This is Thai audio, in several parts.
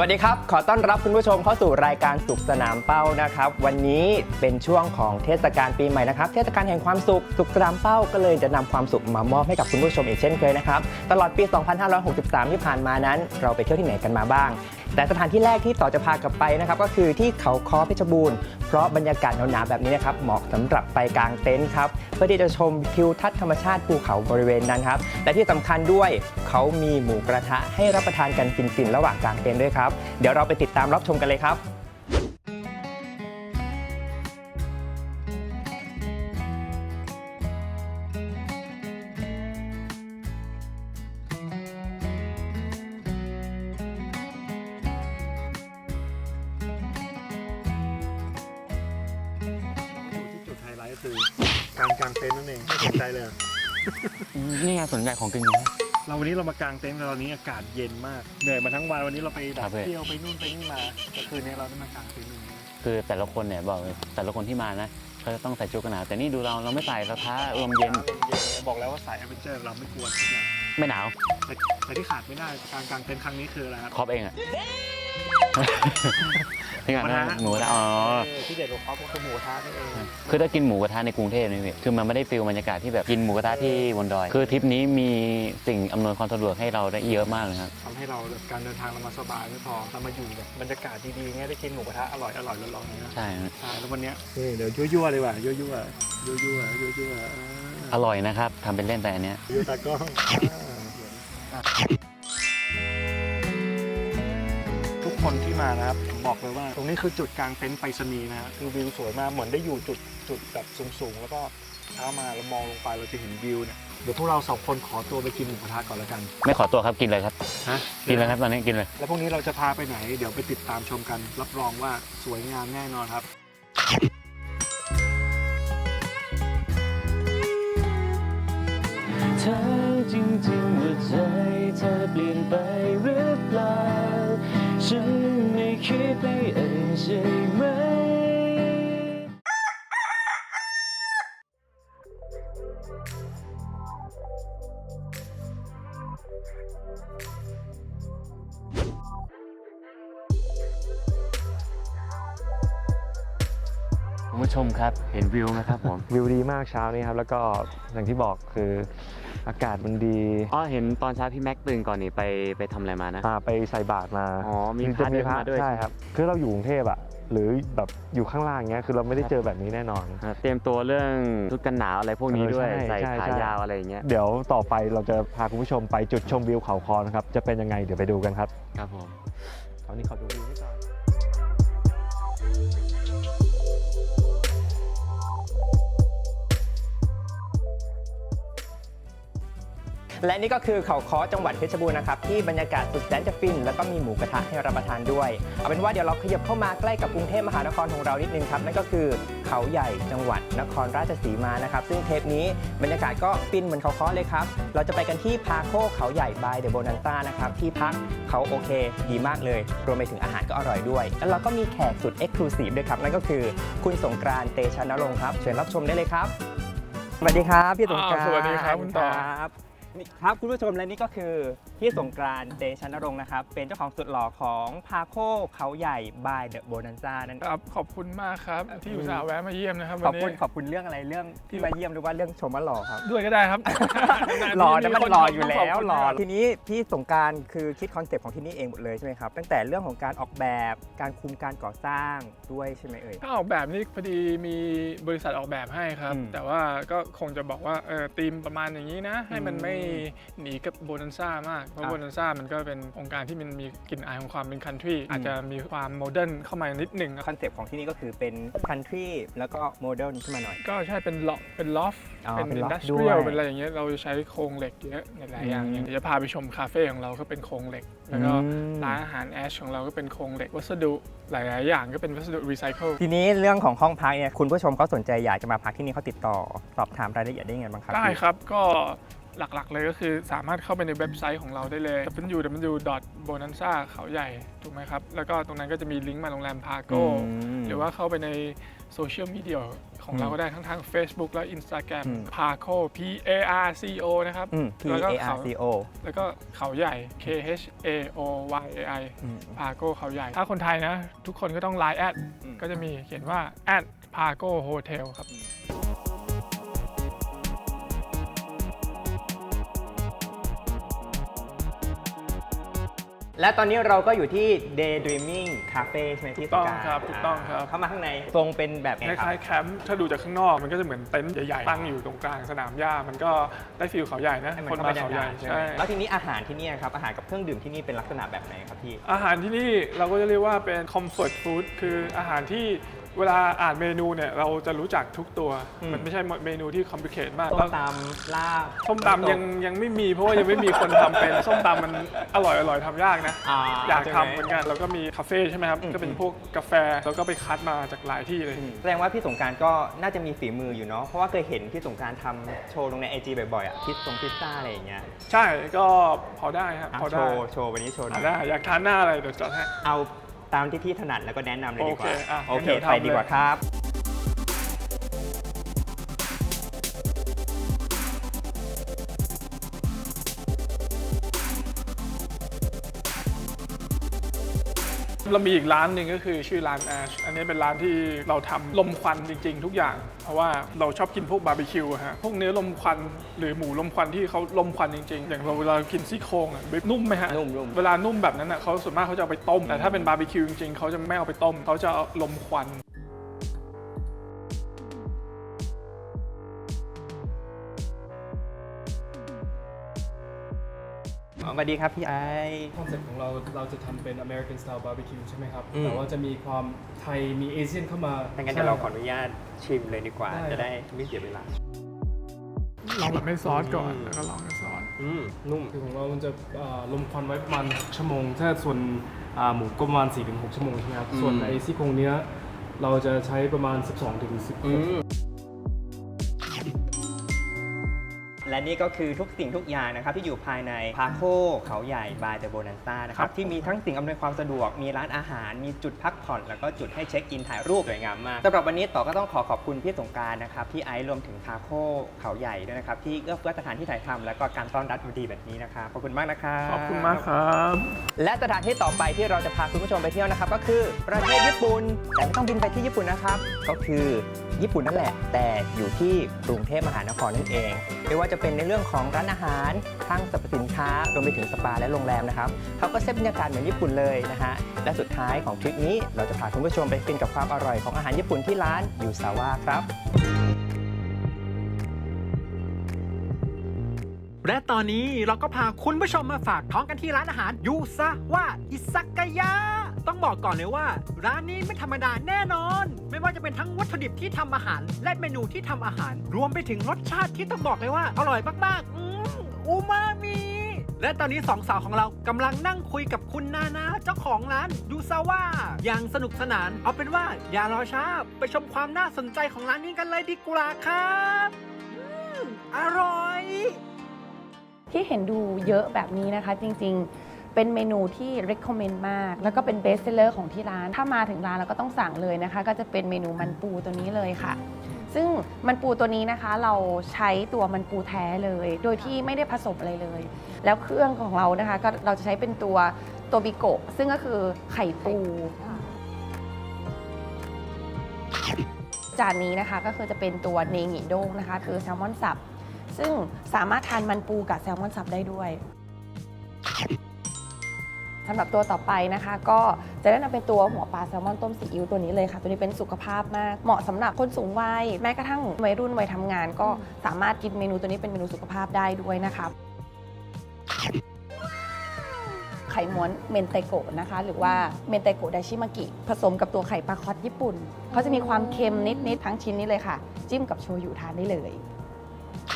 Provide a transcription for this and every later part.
วัสดีครับ ขอต้อนรับคุณผู้ชมเข้าสู่รายการสุขสนามเป้านะครับ วันนี้เป็นช่วงของเทศกาลปีใหม่นะครับ เทศกาลแห่งความสุข สุขสนามเป้าก็เลยจะนำความสุขมามอบให้กับคุณผู้ชมอีกเช่นเคยนะครับ ตลอดปี 2563 ที่ผ่านมานั้น เราไปเที่ยวที่ไหนกันมาบ้าง แต่สถานที่แรกที่ต่อจะพากลับไปนะครับก็คือที่เขาคอเพชรบูรณ์ เพราะบรรยากาศหนาวๆแบบนี้นะครับเหมาะสำหรับไปกลางเต็นท์ครับเพื่อที่จะชมทิวทัศน์ธรรมชาติภูเขาบริเวณนั้นครับและที่สำคัญด้วยเขามีหมูกระทะให้รับประทานกันฟินๆระหว่างกลางเต็นท์ด้วยครับเดี๋ยวเราไปติดตามรับชมกันเลยครับ ไงสนใจของกินอยู่นะเราวันนี้เรามากางเต็นท์กันตอนนี้อากาศเย็นมากเหนื่อยมาทั้งวันวันนี้เราไปแบครับบพี่ เที่ยวไปนู่นไปนี่มาแต่คืนนี้เราได้มากางเต็นท์ตรงนี้คือแต่ละคนเนี่ยบอกเลยแต่ละคนที่มานะเขาจะต้องใส่ชุดกันหนาวแต่นี่ดูเราเราไม่ใส่เราท้าลมเย็น เย็นบอกแล้วว่าสายแอดเวนเจอร์เราไม่กลัวทุกอย่าง ไม่หนาวแต่แต่ที่ขาดไม่ได้การกางเต็นท์ครั้งนี้คืออะไรครับ ครอบเองอะ ที่งานหมูกระทะ หมูกระทะอ๋อ เออที่เด็ดกว่าครอบก็คือหมูกระทะนี่เองคือถ้ากินหมูกระทะในกรุงเทพนี่พี่คือมันไม่ได้ฟิลบรรยากาศที่แบบกินหมูกระทะที่บนดอย คือทริปนี้มีสิ่งอำนวยความสะดวกให้เราได้เยอะมากเลยครับ ทำให้เราแบบการเดินทางเรามาสบายไม่พอเรามาอยู่แบบบรรยากาศดีๆเงี้ยได้กินหมูกระทะอร่อยอร่อยร้อนๆเนี้ยใช่ฮะใช่แล้ววันเนี้ยนี่เดี๋ยวยั่วๆเลยว่ะยั่วๆยั่วๆยั่วๆยั่วๆ อร่อยนะครับทำเป็นเล่นแต่อันเนี้ยยูตากล้องทุกคนที่มานะครับผมบอกเลยว่า ตรงนี้คือจุดกลางเต็นท์ไปรษณีย์นะฮะคือวิวสวยมากเหมือนได้อยู่จุดจุดแบบสูงๆ แล้วก็เช้ามาเรามองลงไปเราจะเห็นวิวเนี่ยเดี๋ยวพวกเราสองคนขอตัวไปกินหมูกระทะก่อนแล้วกันไม่ขอตัวครับกินเลยครับ ฮะกินเลยครับตอนนี้กินเลย แล้วพวกนี้เราจะพาไปไหน เดี๋ยวไปติดตามชมกัน รับรองว่าสวยงามแน่นอนครับ เธอจริงๆว่าใจเธอเปลี่ยนไปหรือเปล่า ฉันไม่คิดไปเองใช่ไหม คุณผู้ชมครับเห็นวิวไหมครับผมวิวดีมากเช้านี้ครับ แล้วก็อย่างที่บอกคืออากาศมันดีอ๋อเห็นตอนเช้าพี่แม็กตื่นก่อนนี่ไปไปทำอะไรมานะอ่าไปใส่บาตรมาอ๋อมีจริงๆพระจะมีเดินมาด้วยใช่ครับคือเราอยู่กรุงเทพอะหรือแบบอยู่ข้างล่างเงี้ยคือเราไม่ได้เจอแบบนี้แน่นอนอ่าเตรียมตัวเรื่องชุดกันหนาวอะไรพวกนี้ด้วยเออใช่ใส่ใช่ขาใช่ยาวอะไรอย่างเงี้ยเดี๋ยวต่อไปเราจะพาคุณผู้ชมไปจุดชมวิวเขาคอนะครับจะเป็นยังไงเดี๋ยวไปดูกันครับ ครับผมตอนนี้ขอดูวิวนิดหน่อย และนี่ก็คือเขาคอจังหวัดเพชรบูรณ์นะครับที่บรรยากาศสุดแสนจะฟิน แล้วก็มีหมูกระทะให้รับประทานด้วย เอาเป็นว่าเดี๋ยวเราขยับเข้ามาใกล้กับกรุงเทพมหานครของเรานิดนึงครับนั่นก็คือเขาใหญ่จังหวัดนครราชสีมานะครับซึ่งเทปนี้บรรยากาศก็ฟินเหมือนเขาคอเลยครับเราจะไปกันที่พาโคเขาใหญ่บายเดอะโบนันต้านะครับที่พักเขาโอเค ดีมากเลย รวมไปถึงอาหารก็อร่อยด้วย แล้วเราก็มีแขกสุดเอ็กซ์คลูซีฟด้วยครับนั่นก็คือคุณสงกรานต์เตชะนรงค์ครับเชิญรับชมได้เลยครับสวัสดีครับพี่สงกรานต์อ่าสวัสดีครับคุณต่อครับ นี่ครับคุณผู้ชมและนี่ก็คือ พี่สงกรานต์เตชะนรงค์นะครับ เป็นเจ้าของสุดหล่อของพาโคเขาใหญ่บายเดอะโบนันซ่านั่นครับขอบคุณมากครับ ที่อุตส่าห์แวะมาเยี่ยมนะครับขวัอบนนี้คุณขอบคุณเรื่องอะไรเรื่องที่มาเยี่ยมหรือว่าเรื่องชมว่าหล่อครับ ด้วยก็ได้ครับ หล่อนะมันหล่ออยู่ต้งแล้ขบวคุณหล่อมากทีนี้พี่สงกรารคือคิดคอนเซปต์ของที่นี่เองหมดเลยใช่ไหมครับตั้งแต่เรื่องของการออกแบบการคุมการก่อสร้างด้วยใช่ไหมเอ่ย ถ้าออกแบบนี่พอดีมีบริษัทออกแบบให้ครับ อืมแต่ว่าก็คงจะบอกว่าเออธีมประมาณอย่างนี้นะ ให้มันอืม ไม่หนีกับโบนันซ่ามากเพราะครับโบนันซ่ามันก็เป็นองค์การที่มันมีกลิ่นอายของความเป็นคันทรีอาจจะมีความโมเดิร์นเข้ามานิดหนึ่งคอนเซปต์ของที่นี่ก็คือเป็น country แล้วก็โมเดิร์นขึ้นมาหน่อย ก็ใช่เป็นล็อกเป็นลอฟอ๋อเป็นเป็นอิน loft ดัสเทรียลด้วยเป็นอะไรอย่างเงี้ยเราใช้โครงเหล็กเยอะหลายๆอย่างอืมอย่างเดี๋ยวจะพาไปชมคาเฟ่ของเราก็เป็นโครงเหล็ก แล้วก็อืมร้านอาหารแอชของเราก็เป็นโครงเหล็กวัสดุหลาย ๆ อย่างก็เป็นวัสดุรีไซเคิลทีนี้เรื่องของห้องพักเนี่ยคุณผู้ชมเขาสนใจอยากจะมาพักที่นี่เขาติดต่อสอบถามรายละเอียดได้ยังไงบ้างครับได้พี่ครับก็ หลักๆ เลยก็คือสามารถเข้าไปในเว็บไซต์ของเราได้เลย www.bonanza เขาใหญ่ ถูกไหมครับ แล้วก็ตรงนั้นก็จะมีลิงก์มาโรงแรมพาโก้มหรือว่าเข้าไปในโซเชียลมีเดียของเราอืมก็ได้ทั้งทาง Facebook และ Instagram อืมพาโ o P A R C O นะครับ อืม P แล้วก็ A เขา R C O แล้วก็เขาใหญ่ K H A O Y A I อืม พาโก้เขาใหญ่ ถ้าคนไทยนะ ทุกคนก็ต้องไลน์แอด อืม ก็จะมีเขียนว่าแอดพาโก้โฮเทลครับ และตอนนี้เราก็อยู่ที่ Daydreaming Cafe ใช่ไหมพี่ถูกต้องสกายครับถูกต้องครับ เข้ามาข้างในทรงเป็นแบบไหนคครัล้ายบๆแคมป์ถ้าดูจากข้างนอกมันก็จะเหมือนเต็นท์ใหญ่ๆตั้งอยู่ตรงกลางสนามหญ้ามันก็ได้ฟิลเขาใหญ่นะให้มันคนเข้ามาบรรยาเขาใหกาญ่ศใช่ไหมใช่ แล้วทีนี้อาหารที่นี่ครับอาหารกับเครื่องดื่มที่นี่เป็นลักษณะแบบไหนครับพี่ อาหารที่นี่เราก็จะเรียกว่าเป็น comfort food คืออาหารที่ เวลาอ่านเมนูเนี่ยเราจะรู้จักทุกตัว อืม มันไม่ใช่เมนูที่ complicated มากต้มแล้วตำลาบส้มตำยังยังไม่มีเพราะว่ายังไม่มีคนทำเป็น ส้มตำมันอร่อยอร่อยทำยากนะ อ่าอยากใช่ทำไหมเหมือนกันแล้วก็มีคาเฟ่ใช่ไหมครับ อืม ก็เป็นพวกกาแฟแล้วก็ไปคัดมาจากหลายที่เลยแสดงว่าพี่สงกรารก็น่าจะมีฝีมืออยู่เนาะ เพราะว่าเคยเห็นพี่สงกรารทำโชว์ลงในไอจีบ่อยๆอะพิซซงพิซซ่าอะไรอย่างเงี้ยใช่ก็พอได้ครับ อะพอโชได้ว์โชว์วันนี้โชว์หน่อะอยได้อยากทานหน้าอะไรเดี๋ยวจัดให้เอา ตามที่พี่ถนัดแล้วก็แนะนำเลยดีกว่า โอเคอะโอเคงั้นเดี๋ยวไปทำดีกว่าเลยครับ เรามีอีกร้านหนึ่งก็คือชื่อร้าน Ash อันนี้เป็นร้านที่เราทำลมควันจริง ๆ ทุกอย่าง เพราะว่าเราชอบกินพวกบาร์บีคิวอะฮะพวกเนื้อลมควันหรือหมูลมควันที่เขาลมควันจริงๆ อย่างเราเวลากินซี่โครงอะนุ่มไหมฮะนุ่มนุ่มเวลานุ่มแบบนั้นอะเขาส่วนมากเขาจะเอาไปต้มแต่ถ้าเป็นบาร์บีคิวจริงๆเขาจะไม่เอาไปต้มเขาจะเอาลมควัน วัสดีครับพี่ไอ คอนเซ็ปต์ของเราเราจะทำเป็น American style barbecue ใช่ไหมครับ อืม แต่ว่าจะมีความไทยมีเอเชียนเข้ามาถ้างั้นเดี๋ยวเราขออนุญาตชิมเลยดีกว่าได้จะได้ไม่เสียเวลา ลองแบบไม่ซอสก่อนแล้วก็ลองกับซอสอืมนุ่ม คือของเรามันจะอ่าลมควันไว้ประมาณ6ชั่วโมง ถ้าส่วนอ่าหมูก็ประมาณ 4-6 ชั่วโมงใช่ไหมครับอืมส่วนไอซี่โครงเนื้อเราจะใช้ประมาณ 12-16 อืม และนี่ก็คือทุกสิ่งทุกอย่างนะครับที่อยู่ภายในพาโคเขาใหญ่บายเดอะโบนันซ่านะคครัรับบที่มีทั้งสิ่งอำนวยความสะดวก มีร้านอาหาร มีจุดพักผ่อน แล้วก็จุดให้เช็คอินถ่ายรูปสวยงามมากสำหรับวันนี้ต่อก็ต้องขอขอบคุณพี่สงกรารนะครับพี่ไอซ์รวมถึงพาโคเขาใหญ่ด้วยนะครับที่เอื้อเฟื้อสถานที่ถ่ายทำและก็การต้อนรับดีแบบนี้นะครับขอบคุณมากนะครับ ขอบคุณมากครับ และสถานที่ต่อไปที่เราจะพาคุณผู้ชมไปเที่ยวนะครับ ก็คือประเทศญี่ปุ่นแต่ไม่ต้องบินไปที่ญี่ปุ่นนะครับ ก็คือญี่ปุ่นนั่นแหละ แต่อยู่ที่กรุงเทพมหานครนั่นเอง ไม่ว่าจะเป็นในเรื่องของร้านอาหารห้างสรรพสินค้ารวมไปถึงสปาและโรงแรมนะครับเขาก็เซตบรรยากาศเหมือนญี่ปุ่นเลยนะฮะและสุดท้ายของทริปนี้เราจะพาคุณผู้ชมไปฟินกับความอร่อยของอาหารญี่ปุ่นที่ร้านยูซาวะครับ และตอนนี้เราก็พาคุณผู้ชมมาฝากท้องกันที่ร้านอาหารยูซะว่าอิซากายะ ต้องบอกก่อนเลยว่า ร้านนี้ไม่ธรรมดาแน่นอน ไม่ว่าจะเป็นทั้งวัตถุดิบที่ทำอาหาร และเมนูที่ทำอาหาร รวมไปถึงรสชาติที่ต้องบอกเลยว่าอร่อยมากๆอืมอูมามิและตอนนี้สองสาวของเรากำลังนั่งคุยกับคุณนานาเจ้าของร้านยูซาว่าอย่างสนุกสนาน เอาเป็นว่าอย่ารอช้าไปชมความน่าสนใจของร้านนี้กันเลยดีกว่าครับอร่อย ที่เห็นดูเยอะแบบนี้นะคะ จริงๆ เป็นเมนูที่ recommend มาก แล้วก็เป็น best seller ของที่ร้าน ถ้ามาถึงร้านเราก็ต้องสั่งเลยนะคะ ก็จะเป็นเมนูมันปูตัวนี้เลยค่ะ ซึ่งมันปูตัวนี้นะคะ เราใช้ตัวมันปูแท้เลย โดยที่ไม่ได้ผสมอะไรเลย แล้วเครื่องของเรานะคะ ก็เราจะใช้เป็นตัวตัวบิโกะซึ่งก็คือไข่ปูจานนี้นะคะก็คือจะเป็นตัวเนงิโด้งนะคะ คือแซลมอนสับ ซึ่งสามารถทานมันปูกับแซลมอนสับได้ด้วยสำหรับตัวต่อไปนะคะ ก็จะได้นำเป็นตัวหัวปลาแซลมอนต้มซีอิ๊วตัวนี้เลยค่ะ ตัวนี้เป็นสุขภาพมาก เหมาะสำหรับคนสูงวัยแม้กระทั่งวัยรุ่นวัยทำงาน ก็สามารถกินเมนูตัวนี้เป็นเมนูสุขภาพได้ด้วยนะคะไข่ม้วนเมนไตโกะนะคะ หรือว่าเมนไตโกะไดชิมากิ ผสมกับตัวไข่ปลาคอตญี่ปุ่นเขาจะมีความเค็มนิดๆทั้งชิ้นนี้เลยค่ะ จิ้มกับโชยุทานได้เลย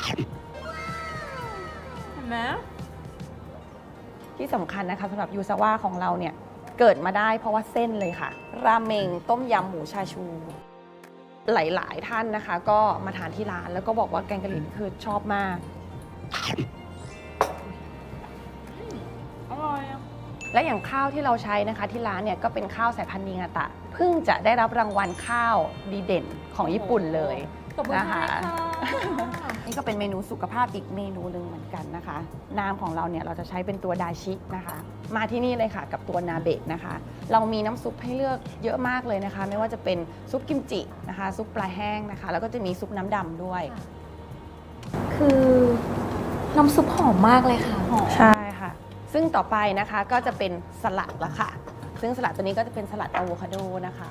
เห็นไหมที่สำคัญนะคะสำหรับยูซาว่าของเราเนี่ย เกิดมาได้เพราะว่าเส้นเลยค่ะ ราเมงต้มยำหมูชาชู หลาย ๆ ท่านนะคะ ก็มาทานที่ร้านแล้วก็บอกว่าแกงกะหรี่คือชอบมากอร่อยอะและอย่างข้าวที่เราใช้นะคะที่ร้านเนี่ยก็เป็นข้าวสายพันธุ์นิงาตะเพิ่งจะได้รับรางวัลข้าวดีเด่นของญี่ปุ่นเลยตบมือนะให้คะค่ะ นี่ก็เป็นเมนูสุขภาพอีกเมนูหนึ่งเหมือนกันนะคะ น้ำของเราเนี่ยเราจะใช้เป็นตัวดาชินะคะ มาที่นี่เลยค่ะกับตัวนาเบะนะคะ เรามีน้ำซุปให้เลือกเยอะมากเลยนะคะ ไม่ว่าจะเป็นซุปกิมจินะคะ ซุปปลาแห้งนะคะ แล้วก็จะมีซุปน้ำดำด้วย คือน้ำซุปหอมมากเลยค่ะหอมใช่ค่ะ ซึ่งต่อไปนะคะก็จะเป็นสลัดละค่ะ ซึ่งสลัดตัวนี้ก็จะเป็นสลัดอะโวคาโดนะคะ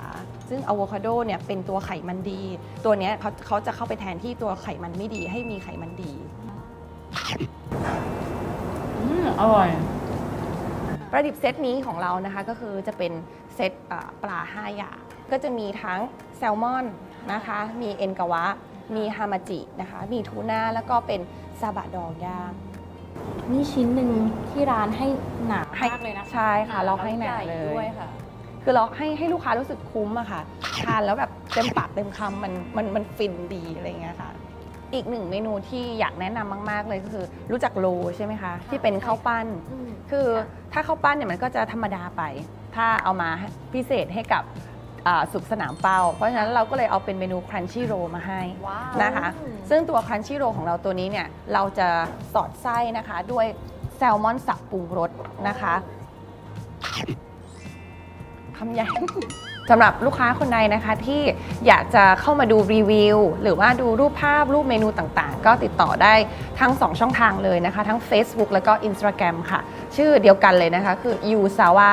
ซึ่งอะโวคาโดเนี่ยเป็นตัวไขมันดี ตัวเนี้ยเขาเขาจะเข้าไปแทนที่ตัวไขมันไม่ดีให้มีไขมันดี อืมอร่อย ประดิบเซตนี้ของเรานะคะก็คือจะเป็นเซตเอ่อปลา 5 อย่าง ก็จะมีทั้งแซลมอนนะคะ มีเอ็นกาวะ มีฮามาจินะคะ มีทูน่าแล้วก็เป็นซาบะดองย่าง นี่ชิ้นหนึ่งที่ร้านให้หนาให้มากเลยนะคะใช่ค่ะเราให้หนาแวเลย ด้วยค่ะ คือเราให้ให้ลูกค้ารู้สึกคุ้มอะค่ะ ทานแล้วแบบเต็มปากเต็มคำมันมันมันฟินดีอะไรเงี้ยค่ะ อีกหนึ่งเมนูที่อยากแนะนำมาก ๆ เลยก็คือรู้จักโลใช่ไหมคะ ที่เป็นข้าวปั้น อืม คือถ้าข้าวปั้นเนี่ยมันก็จะธรรมดาไป ถ้าเอามาพิเศษให้กับอ่าสุขสนามเป้า เพราะฉะนั้นเราก็เลยเอาเป็นเมนูครันชี่โรมาให้ว้าวนะคะซึ่งตัวครันชี่โรของเราตัวนี้เนี่ยเราจะสอดไส้นะคะด้วยแซลมอนสับปรุงรสนะคะคำใหญ่ สำหรับลูกค้าคนใดนะคะที่อยากจะเข้ามาดูรีวิว หรือว่าดูรูปภาพรูปเมนูต่างๆ ก็ติดต่อได้ทั้ง 2 ช่องทางเลยนะคะ ทั้ง Facebook แล้วก็ Instagram ค่ะ ชื่อเดียวกันเลยนะคะคือ yusawa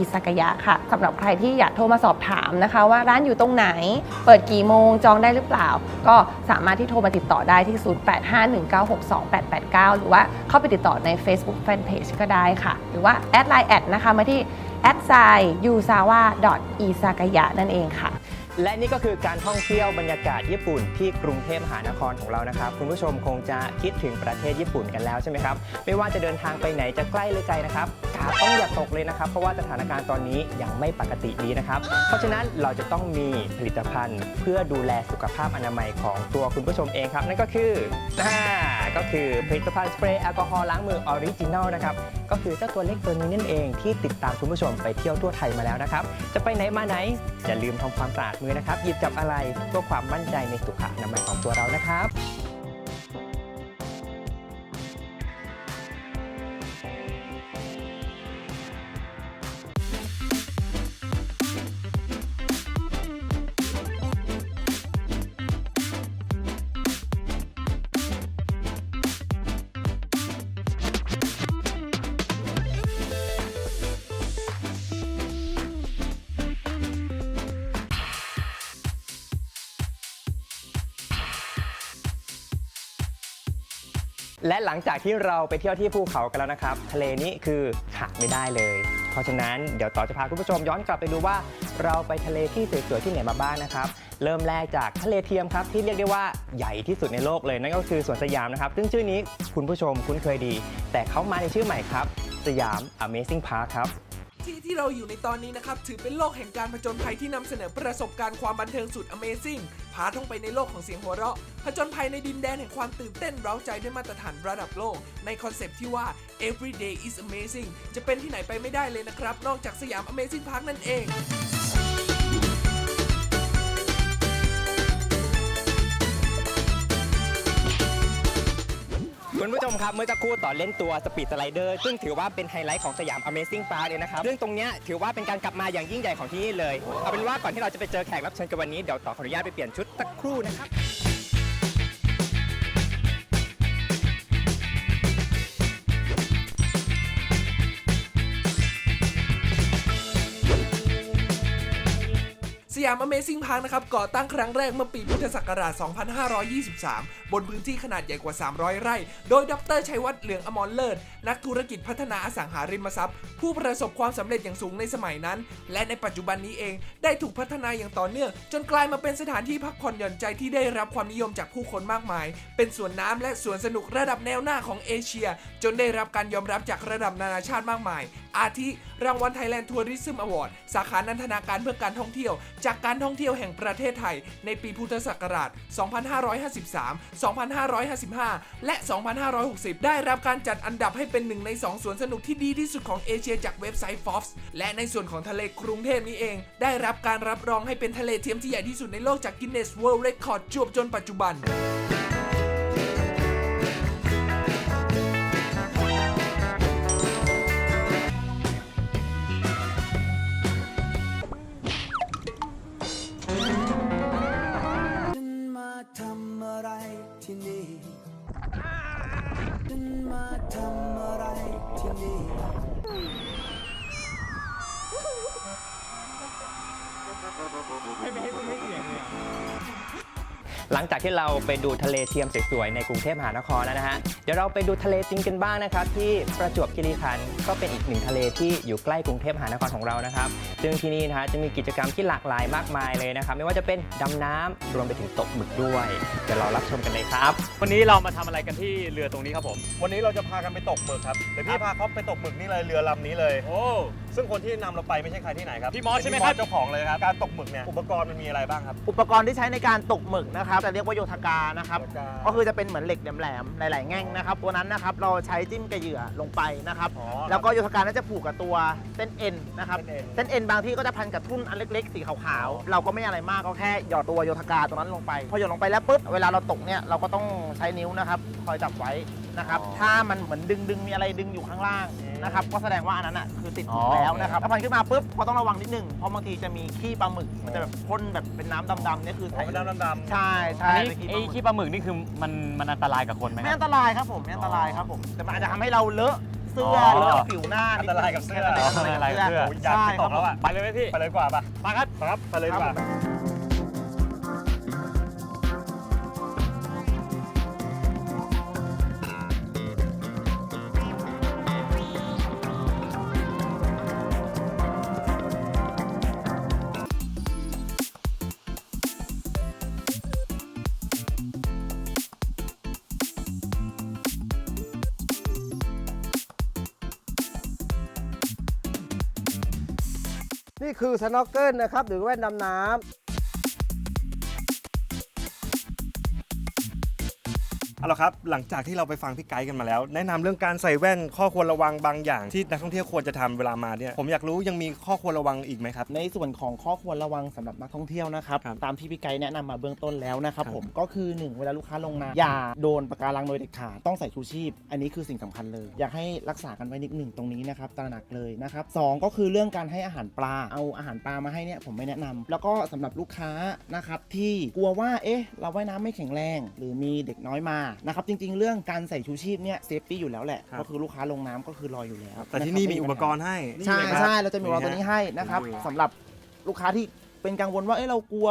isakaya ค่ะสำหรับใครที่อยากโทรมาสอบถามนะคะ ว่าร้านอยู่ตรงไหน เปิดกี่โมงจองได้หรือเปล่า ก็สามารถที่โทรมาติดต่อได้ที่ 0851962889 หรือว่าเข้าไปติดต่อใน Facebook Fanpage ก็ได้ค่ะ หรือว่าแอดไลน์แอดนะคะมาที่ แอดไซ yusawa isakaya นั่นเองค่ะ และนี่ก็คือการท่องเที่ยวบรรยากาศญี่ปุ่นที่กรุงเทพมหานครของเรานะครับ คุณผู้ชมคงจะคิดถึงประเทศญี่ปุ่นกันแล้วใช่ไหมครับ ไม่ว่าจะเดินทางไปไหนจะใกล้หรือไกลนะครับกาดต้องอย่าตกเลยนะครับ เพราะว่าสถานการณ์ตอนนี้ยังไม่ปกติดีนะครับ เพราะฉะนั้นเราจะต้องมีผลิตภัณฑ์ เพื่อดูแลสุขภาพอนามัยของตัวคุณผู้ชมเองครับ นั่นก็คืออ่า ก็คือผลิตภัณฑ์สเปรย์แอลกอฮอล์ล้างมือออริจินัลนะครับก็คือเจ้าตัวเล็กตัวนี้นั่นเองที่ติดตามคุณผู้ชมไปเที่ยวทั่วไทยมาแล้วนะครับ จะไปไหนมาไหน อย่าลืมทำความสะอาดมือนะครับหยิบจับอะไรเพื่อความมั่นใจในสุขอนามัยของตัวเรานะครับ และหลังจากที่เราไปเที่ยวที่ภูเขากันแล้วนะครับ ทะเลนี้คือขาดไม่ได้เลย เพราะฉะนั้นเดี๋ยวต่อจะพาคุณผู้ชมย้อนกลับไปดูว่า เราไปทะเลที่สวยๆที่ไหนมาบ้างนะครับ เริ่มแรกจากทะเลเทียมครับที่เรียกได้ว่าใหญ่ที่สุดในโลกเลยนั่นก็คือสวนสยามนะครับซึ่งชื่อนี้คุณผู้ชมคุ้นเคยดี แต่เขามาในชื่อใหม่ครับ สยาม Amazing Park ครับ ที่ที่เราอยู่ในตอนนี้นะครับ ถือเป็นโลกแห่งการผจญภัยที่นำเสนอประสบการณ์ความบันเทิงสุด Amazing พาท่องไปในโลกของเสียงหัวเราะ ผจญภัยในดินแดนแห่งความตื่นเต้นเร้าใจด้วยมาตรฐานระดับโลก ในคอนเซปต์ที่ว่า every day is amazing จะเป็นที่ไหนไปไม่ได้เลยนะครับ นอกจากสยาม Amazing Park นั่นเอง คุณผู้ชมครับเมื่อสักครู่ต่อเล่นตัวสปีดสไลเดอร์ซึ่งถือว่าเป็นไฮไลท์ของสยาม Amazing Park เลยนะครับซึ่งตรงเนี้ยถือว่าเป็นการกลับมาอย่างยิ่งใหญ่ของที่นี่เลยเอาเป็นว่าก่อนที่เราจะไปเจอแขกรับเชิญกันวันนี้เดี๋ยวต่อขออนุญาตไปเปลี่ยนชุดสักครู่นะครับาม Amazing Park นะครับก่อตั้งครั้งแรกเมื่อปีพุทธศักราช 2523 บนพื้นที่ขนาดใหญ่กว่า 300 ไร่ โดยดรชัยวัฒน์เหลืองอมรเลิศ นักธุรกิจพัฒนาอสังหาริมทรัพย์ ผู้ประสบความสำเร็จอย่างสูงในสมัยนั้น และในปัจจุบันนี้เองได้ถูกพัฒนาอย่างต่อเนื่อง จนกลายมาเป็นสถานที่พักผ่อนหย่อนใจที่ได้รับความนิยมจากผู้คนมากมาย เป็นสวนน้ำและสวนสนุกระดับแนวหน้าของเอเชีย จนได้รับการยอมรับจากระดับนานาชาติมากมายอาทิรางวัล Thailand Tourism Award สาขานันทนาการเพื่อการท่องเที่ยว จากการท่องเที่ยวแห่งประเทศไทย ในปีพุทธศักราช 2553 2555 และ 2560 ได้รับการจัดอันดับให้เป็นหนึ่งใน 2 สวนสนุกที่ดีที่สุดของเอเชียจากเว็บไซต์ Forbes และในส่วนของทะเลกรุงเทพนี้เอง ได้รับการรับรองให้เป็นทะเลเทียมที่ใหญ่ที่สุดในโลกจาก Guinness World Record จวบจนปัจจุบัน หลังจากที่เราไปดูทะเลเทียมสวยๆในกรุงเทพมหานครแล้วนะฮะเดี๋ยวเราไปดูทะเลจริงกันบ้างนะครับ ที่ประจวบคีรีขันธ์ก็เป็นอีกหนึ่งทะเลที่อยู่ใกล้กรุงเทพมหานครของเรานะครับซึ่งที่นี่นะฮะจะมีกิจกรรมที่หลากหลายมากมายเลยนะครับ ไม่ว่าจะเป็นดำน้ำรวมไปถึงตกหมึกด้วยเดี๋ยวเรารับชมกันเลยครับ วันนี้เรามาทำอะไรกันที่เรือตรงนี้ครับผม วันนี้เราจะพากันไปตกหมึกครับเดี๋ยวพี่พาเขาไปตกหมึกนี่เลยเรือลำนี้เลย โอ้ซึ่งคนที่นำเราไปไม่ใช่ใครที่ไหนครับพี่มอสใช่ไหมครับ เจ้าของเลยครับการตกหมึกเนี่ยอุปกรณ์มันมีอะไรบ้างครับ อุปกรณ์ที่ใช้ในการตกหมึกนะครับจะเรียกว่าโยธกานะครับโยธกา ก็คือจะเป็นเหมือนเหล็กแหลมๆหลาย ๆ แง่งนะครับ ตัวนั้นนะครับเราใช้จิ้มกับเหยื่อลงไปนะครับ อ๋อ แล้วก็โยธกานั้นจะผูกกับตัวเส้นเอ็นนะครับ เส้นเอ็น เส้นเอ็นบางที่ก็จะพันกับทุ่นอันเล็กๆ สีขาวๆ เราก็ไม่อะไรมากก็แค่หยอดตัวโยธกาตัวนั้นลงไป พอหยอดลงไปแล้วปุ๊บเวลาเราตกเนี่ยเราก็ต้องใช้นิ้วนะครับค อยจับไว้นะครับถ้ามันเหมือนดึงดึงๆมีอะไรดึงอยู่ข้างล่างนะครับ ก็แสดงว่าอันนั้นอะคือติดหมึกแล้วนะครับถ้าพันขึ้นมาปุ๊บก็ต้องระวังนิดนึง เพราะบางทีจะมีขี้ปลาหมึก มันจะแบบพ่นแบบเป็นน้ำดำๆเนี่ยคืออ๋อเป็นน้ำดำๆใช่ใช่อันนี้เป็นขี้ปไอ้ลาหมึก ขี้ปลาหมึกนี่คือมันมันอันตรายกับคนไหมคไม่รับอันตรายครับผมไม่อันตรายครับผม แต่มันอาจจะทำให้เราเลอะเสื้ออ๋อ เลอะผิวหน้าอันตรายกับเสื้อแค่นั้นเองอันตรายกับเสื้อ โอ้ยอยากใช่ไปคตรับกแล้วอะ ไปเลยไหมพี่ ไปเลยดีกว่าปะมาครับ ครับ ไปเลยดีกว่า นี่คือสโนว์เกิลนะครับ หรือแว่นดำน้ำ ละครับหลังจากที่เราไปฟังพี่ไกด์กันมาแล้ว แนะนำเรื่องการใส่แว่นข้อควรระวังบางอย่างที่นักท่องเที่ยวควรจะทำเวลามาเนี่ยผมอยากรู้ยังมีข้อควรระวังอีกไหมครับ ในส่วนของข้อควรระวังสำหรับนักท่องเที่ยวนะครับครับตามที่พี่ไกด์แนะนำมาเบื้องต้นแล้วนะครับครับผมก็คือ1เวลาลูกค้าลงน้ำอย่าโดนปะการังโดยเด็ดขาดต้องใส่ชูชีพ อันนี้คือสิ่งสำคัญเลย อยากให้รักษากันไว้นิดหนึ่งตรงนี้นะครับตระหนักเลยนะครับสองก็คือเรื่องการให้อาหารปลาเอาอาหารปลามาให้เนี่ยผมไม่แนะนำแล้วก็สำหรับลูกค้านะครับที่กลัวว่าเอ๊ะเราว่ายน้ำไม่แข็งแรง หรือมีเด็กน้อยมานะครับจริง ๆ เรื่องการใส่ชูชีพเนี่ยเซฟตี้อยู่แล้วแหละครับ ก็คือลูกค้าลงน้ำก็คือรออยู่แล้วแต่ที่ะคบนี่มีไอุปกรณ์ให้ใช่นี่ลยคบใช่เราจะมีอุปกรณ์ตัวนี้ให้นะครับนี่ฮะสำหรับลูกค้าที่เป็นกังวลว่าเอ้ยเรากลัว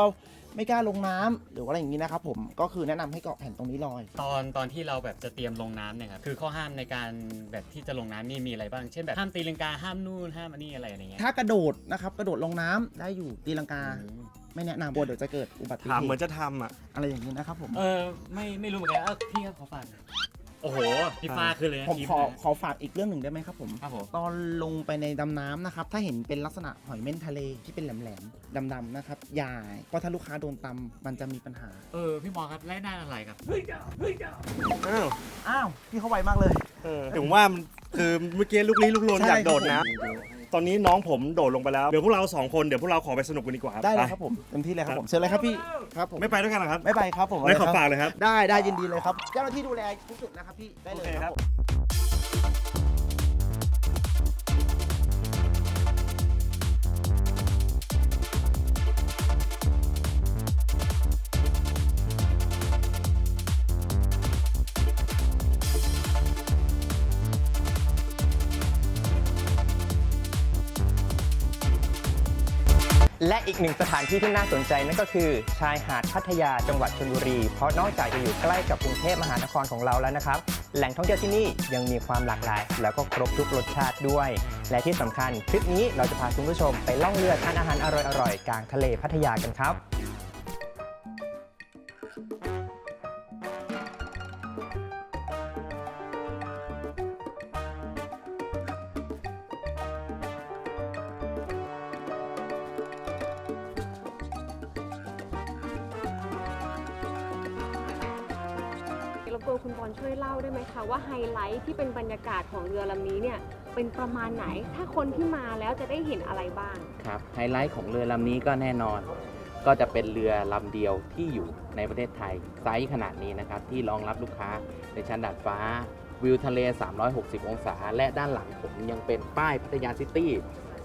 ไม่กล้าลงน้ำหรือว่าอะไรอย่างนี้นะครับผมก็คือแนะนำให้เกาะแผ่นตรงนี้ลอย ตอนตอนที่เราแบบจะเตรียมลงน้ำเนี่ยครับคือข้อห้ามในการแบบที่จะลงน้ำนี่มีอะไรบ้าง เช่นแบบห้ามตีลังกาห้ามนู่นห้ามอันนี้อะไรอะไรเงี้ยถ้ากระโดดนะครับกระโดดลงน้ำได้อยู่ตีลังกา ไม่แนะนำกลัวเดี๋ยวจะเกิดอุบัติเหถามตุเหมือนจะทำอะ อะไรอย่างนี้นะครับผมเออไม่ไม่รู้เหมือนกันเออพี่ครับขอฝากหน่อยโอ้โหพี่ฟ้าคือเลยนะผมทีขอนะขอฝากอีกเรื่องหนึ่งได้ไหมครับผม ครับผมตอนลงไปในดำน้ำนะครับ ถ้าเห็นเป็นลักษณะหอยเม่นทะเลที่เป็นแหลมๆดำๆนะครับอย่าเพราะถ้าลูกค้าโดนตำมันจะมีปัญหา เออพี่มอครับไล่หน้าอะไรครับอ้าว อ้าว พี่เขาไวมากเลย เออถึงว่ามันคือเมื่อกี้ลูกลี้ลูกลนใช่อยากโดดครันะบผม ตอนนี้น้องผมโดดลงไปแล้ว เดี๋ยวพวกเราสองคนเดี๋ยวพวกเราขอไปสนุกกันดีกว่าได้เลยปครับผมเต็มที่เลยครับผมเชิญเลยครับพี่ครับผมไม่ไปด้วยกันเหรอครับไม่ไปครับผมไม่ขอฝากเลยครับ ได้ได้ยินดีเลยครับเจ้าหน้าที่ดูแลทุกจุดนะครับพี่ได้เลยโอเคคครัรับ และอีกหนึ่งสถานที่ที่น่าสนใจนั่นก็คือ ชายหาดพัทยาจังหวัดชลบุรี เพราะนอกจากจะอยู่ใกล้กับกรุงเทพมหานครของเราแล้วนะครับ แหล่งท่องเที่ยวที่นี่ยังมีความหลากหลาย แล้วก็ครบทุกรสชาติด้วย และที่สำคัญทริปนี้เราจะพาคุณผู้ชมไปล่องเรือทานอาหารอร่อยๆกลางทะเลพัทยากันครับ คุณบอลช่วยเล่าได้ไหมคะว่าไฮไลท์ที่เป็นบรรยากาศของเรือลำนี้เนี่ยเป็นประมาณไหน ถ้าคนที่มาแล้วจะได้เห็นอะไรบ้าง ครับไฮไลท์ของเรือลำนี้ก็แน่นอน ก็จะเป็นเรือลำเดียวที่อยู่ในประเทศไทยไซส์ขนาดนี้นะครับที่รองรับลูกค้าในชั้นดาดฟ้าวิวทะเล 360 องศา และด้านหลังผมยังเป็นป้ายพัทยาซิตี้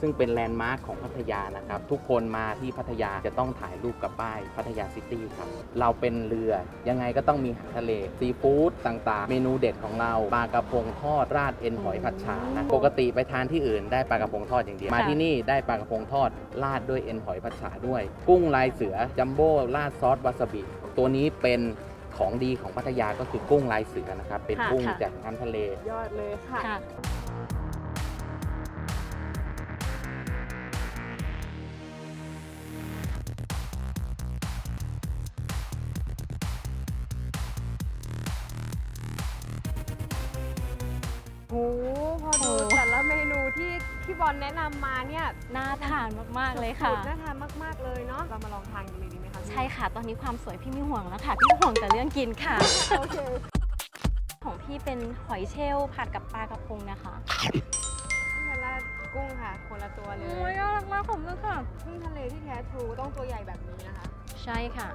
ซึ่งเป็นแลนด์มาร์คของพัทยานะครับ ทุกคนมาที่พัทยาจะต้องถ่ายรูปกับป้ายพัทยาซิตี้ครับ เราเป็นเรือยังไงก็ต้องมีอาหารทะเลซีฟู้ดต่างๆ เมนูเด็ดของเราปลากระพงทอดราดเอ็นหอยผัดฉานะปกติไปทานที่อื่นได้ปลากระพงทอดอย่างเดียวมาที่นี่ได้ปลากระพงทอดราดด้วยเอ็นหอยผัดฉาด้วย กุ้งลายเสือจัมโบ้ราดซอสวาซาบิตัวนี้เป็นของดีของพัทยาก็คือกุ้งลายเสือนะครับ เป็นค่ะกุ้งค่ะจากน้ำทะเลยอดเลยค่ะ โอ้โหพอดูแต่ละเมนูที่พี่บอลแนะนำมาเนี่ยน่าทานมากๆเลยค่ะ สุดๆน่าทานมากๆเลยเนาะเรามาลองทานกันเลยดีไหมคะพี่ใช่ค่ะ ตอนนี้ความสวยพี่ไม่ห่วงแล้วค่ะ พี่ห่วงแต่เรื่องกินค่ะ โอเคของพี่เป็นหอยเชลล์ผัดกับปลากระพงนะคะเวลากุ้งค่ะ คนละตัวเลยโอ้ยน่ารักมากขอบคุณค่ะ กุ้งทะเลที่แท้ทรูต้องตัวใหญ่แบบนี้นะคะ ใช่ค่ะ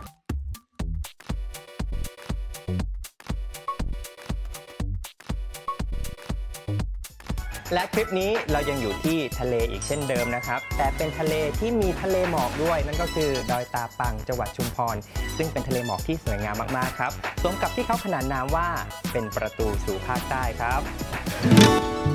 และทริปนี้เรายังอยู่ที่ทะเลอีกเช่นเดิมนะครับ แต่เป็นทะเลที่มีทะเลหมอกด้วย นั่นก็คือดอยตาปังจังหวัดชุมพร ซึ่งเป็นทะเลหมอกที่สวยงามมากๆครับ สมกับที่เขาขนานนามว่าเป็นประตูสู่ภาคใต้ครับ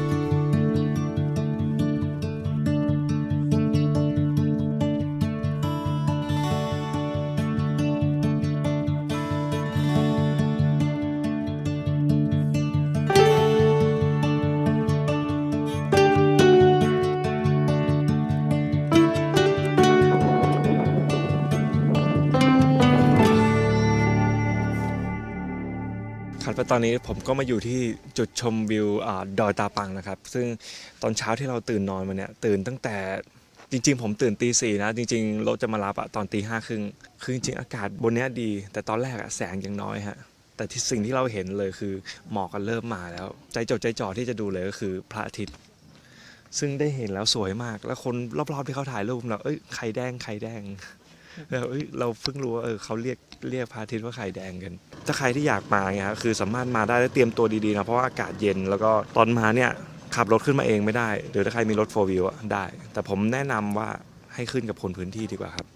ตอนนี้ผมก็มาอยู่ที่จุดชมวิวอดอยตาปังนะครับ ซึ่งตอนเช้าที่เราตื่นนอนมาเนี่ยตื่นตั้งแต่จริง ๆ ผมตื่นตีสี่นะ จริงๆรถจะมารับอะตอนตีห้าครึ่งคือจริงๆอากาศบนเนี้ยดี แต่ตอนแรกอะแสงยังน้อยฮะแต่ที่สิ่งที่เราเห็นเลยคือหมอกกันเริ่มมาแล้ว ใจจดใจจ่อที่จะดูเลยก็คือพระอาทิตย์ซึ่งได้เห็นแล้วสวยมาก แล้วคนรอบๆที่เขาถ่ายรูปเราเอ้ยไข่แดงไข่แดง แล้วเราเพิ่งรู้ว่าเออเขาเรียกเรียกพระอาทิตย์ว่าไข่แดงกัน ถ้าใครที่อยากมาเนี่ยครับคือสามารถมาได้แล้วเตรียมตัวดีๆนะเพราะว่าอากาศเย็นแล้วก็ตอนมาเนี่ยขับรถขึ้นมาเองไม่ได้ หรือถ้าใครมีรถโฟล์วิวได้ แต่ผมแนะนำว่าให้ขึ้นกับคนพื้นที่ดีกว่าครับ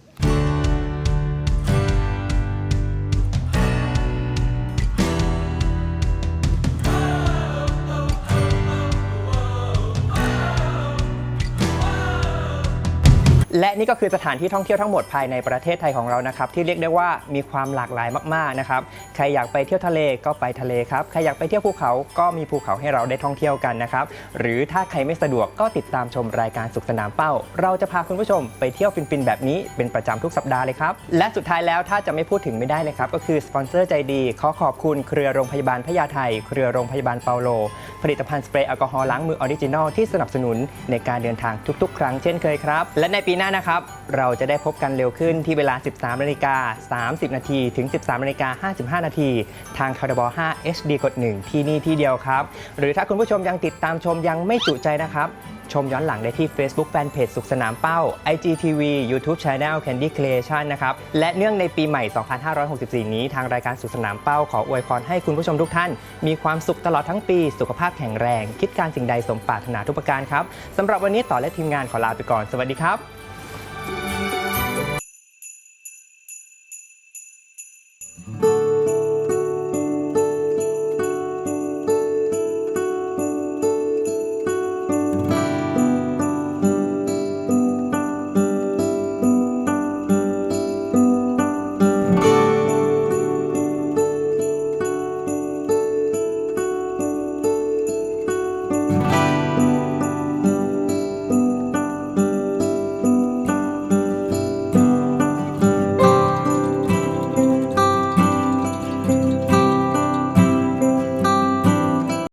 และนี่ก็คือสถานที่ท่องเที่ยวทั้งหมดภายในประเทศไทยของเรานะครับที่เรียกได้ว่ามีความหลากหลายมากๆนะครับใครอยากไปเที่ยวทะเลก็ไปทะเลครับใครอยากไปเที่ยวภูเขาก็มีภูเขาให้เราได้ท่องเที่ยวกันนะครับหรือถ้าใครไม่สะดวกก็ติดตามชมรายการสุขสนามเป้า เราจะพาคุณผู้ชมไปเที่ยวฟินๆแบบนี้เป็นประจำทุกสัปดาห์เลยครับและสุดท้ายแล้วถ้าจะไม่พูดถึงไม่ได้เลยครับก็คือสปอนเซอร์ใจดีขอขอบคุณเครือโรงพยาบาลพญาไทเครือโรงพยาบาลเปาโล ผลิตภัณฑ์สเปรย์แอลกอฮอล์ล้างมือออริจินอลที่สนับสนุนในการเดินทางทุกๆ ครั้งเช่นเคยครับและในปีหน้านะครับ เราจะได้พบกันเร็วขึ้นที่เวลา 13นาฬิกา30 นาทีถึง 13นาฬิกา55 นาทีทางคาร์บ5 HD กด1ที่นี่ที่เดียวครับ หรือถ้าคุณผู้ชมยังติดตามชมยังไม่จุใจนะครับชมย้อนหลังได้ที่ Facebook Fanpage สุขสนามเป้า IGTV YouTube Channel Candy Creation นะครับ และเนื่องในปีใหม่ 2564 นี้ ทางรายการสุขสนามเป้าขออวยพรให้คุณผู้ชมทุกท่าน มีความสุขตลอดทั้งปี สุขภาพแข็งแรง คิดการสิ่งใดสมปรารถนาทุกประการครับ สำหรับวันนี้ต่อและทีมงานขอลาไปก่อน สวัสดีครับ